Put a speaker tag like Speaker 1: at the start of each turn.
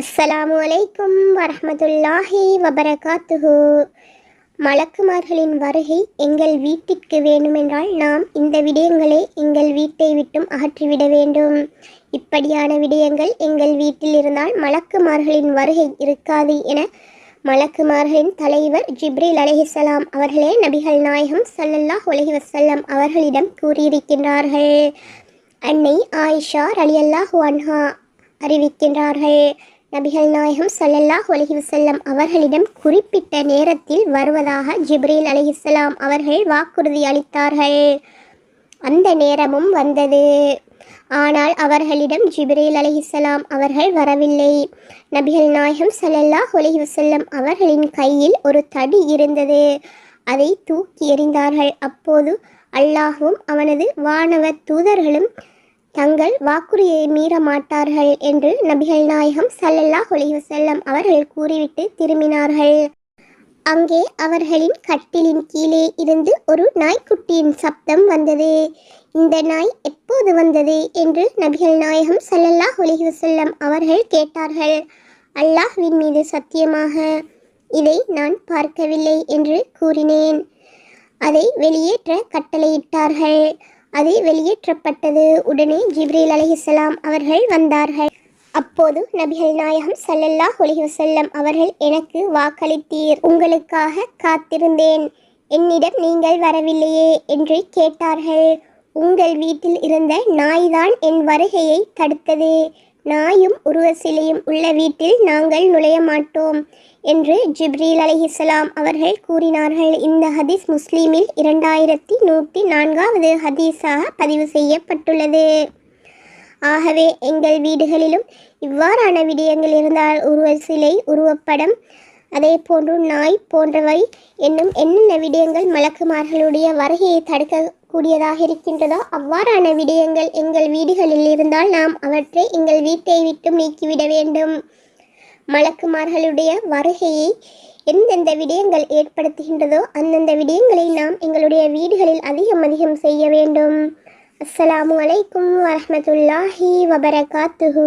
Speaker 1: அஸ்ஸலாமு அலைக்கும் வரஹ்மத்துல்லாஹி வபரகாத்துஹு. மலக்குமார்களின் வருகை எங்கள் வீட்டிற்கு வேண்டுமென்றால் நாம் இந்த விடயங்களை எங்கள் வீட்டை விட்டும் அகற்றிவிட வேண்டும். இப்படியான விடயங்கள் எங்கள் வீட்டில் இருந்தால் மலக்குமார்களின் வருகை இருக்காது என மலக்குமார்களின் தலைவர் ஜிப்ரில் அலஹிசலாம் அவர்களே நபிகள் நாயகம் சல்லல்லாஹ் உலகி வசல்லம் அவர்களிடம் கூறியிருக்கின்றார்கள். அன்னை ஆயிஷா அலியல்லாஹ் அன்ஹா அறிவிக்கின்றார்கள். நபிகள் நாயகம் சல்லல்லாஹ் அலஹிவசல்லம் அவர்களிடம் குறிப்பிட்ட நேரத்தில் வருவதாக ஜிப்ரீல் அலிஹிஸ்லாம் அவர்கள் வாக்குறுதி அளித்தார்கள். அந்த நேரமும் வந்தது. ஆனால் அவர்களிடம் ஜிப்ரீல் அலிஹிஸ்லாம் அவர்கள் வரவில்லை. நபிகள் நாயகம் சல்லல்லாஹ் அலஹிவசல்லம் அவர்களின் கையில் ஒரு தடி இருந்தது. அதை தூக்கி எறிந்தார்கள். அப்போது அல்லாஹும் அவனது வானவ தூதர்களும் தங்கள் வாக்குறுதியை மீற மாட்டார்கள் என்று நபிகள் நாயகம் ஸல்லல்லாஹு அலைஹி அவர்கள் கூறிவிட்டு திரும்பினார்கள். அங்கே அவர்களின் கட்டிலின் கீழே இருந்து ஒரு நாய்க்குட்டியின் சப்தம் வந்தது. இந்த நாய் எப்போது வந்தது என்று நபிகள் நாயகம் ஸல்லல்லாஹு அலைஹி அவர்கள் கேட்டார்கள். அல்லாஹ்வின் மீது சத்தியமாக இதை நான் பார்க்கவில்லை என்று கூறினேன். அதை வெளியேற்ற கட்டளையிட்டார்கள். அது வெளியேற்றப்பட்டது. உடனே ஜிப்ரீல் அலைஹிஸ்ஸலாம் அவர்கள் வந்தார்கள். அப்போது நபிகள் நாயகம் சல்லல்லா அலைஹி வஸல்லம் அவர்கள் எனக்கு வாக்களித்தீர் உங்களுக்காக காத்திருந்தேன். என்னிடம் நீங்கள் வரவில்லையே என்று கேட்டார்கள். உங்கள் வீட்டில் இருந்த நாய்தான் என் வருகையை தடுத்தது. நாயும் உருவ சிலையும் உள்ள வீட்டில் நாங்கள் நுழைய மாட்டோம் என்று ஜிப்ரீல் அலைஹிஸ்ஸலாம் அவர்கள் கூறினார்கள். இந்த ஹதீஸ் முஸ்லீமில் இரண்டாயிரத்தி நூற்றி நான்காவது ஹதீஸாக பதிவு செய்யப்பட்டுள்ளது. ஆகவே எங்கள் வீடுகளிலும் இவ்வாறான விடயங்கள் இருந்தால் உருவ சிலை உருவப்படம் அதே போன்று நாய் போன்றவை என்னும் என்னென்ன விடயங்கள் மலக்குமார்களுடைய வருகையை தடுக்கக்கூடியதாக இருக்கின்றதோ அவ்வாறான விடயங்கள் எங்கள் வீடுகளில் இருந்தால் நாம் அவற்றை எங்கள் வீட்டை விட்டும் நீக்கிவிட வேண்டும். மலக்குமார்களுடைய வருகையை எந்தெந்த விடயங்கள் ஏற்படுத்துகின்றதோ அந்தந்த விடயங்களை நாம் எங்களுடைய வீடுகளில் அதிகம் அதிகம் செய்ய வேண்டும். அஸ்ஸலாமு அலைக்கும் வரமத்துல்லாஹி வபரகாத்துஹு.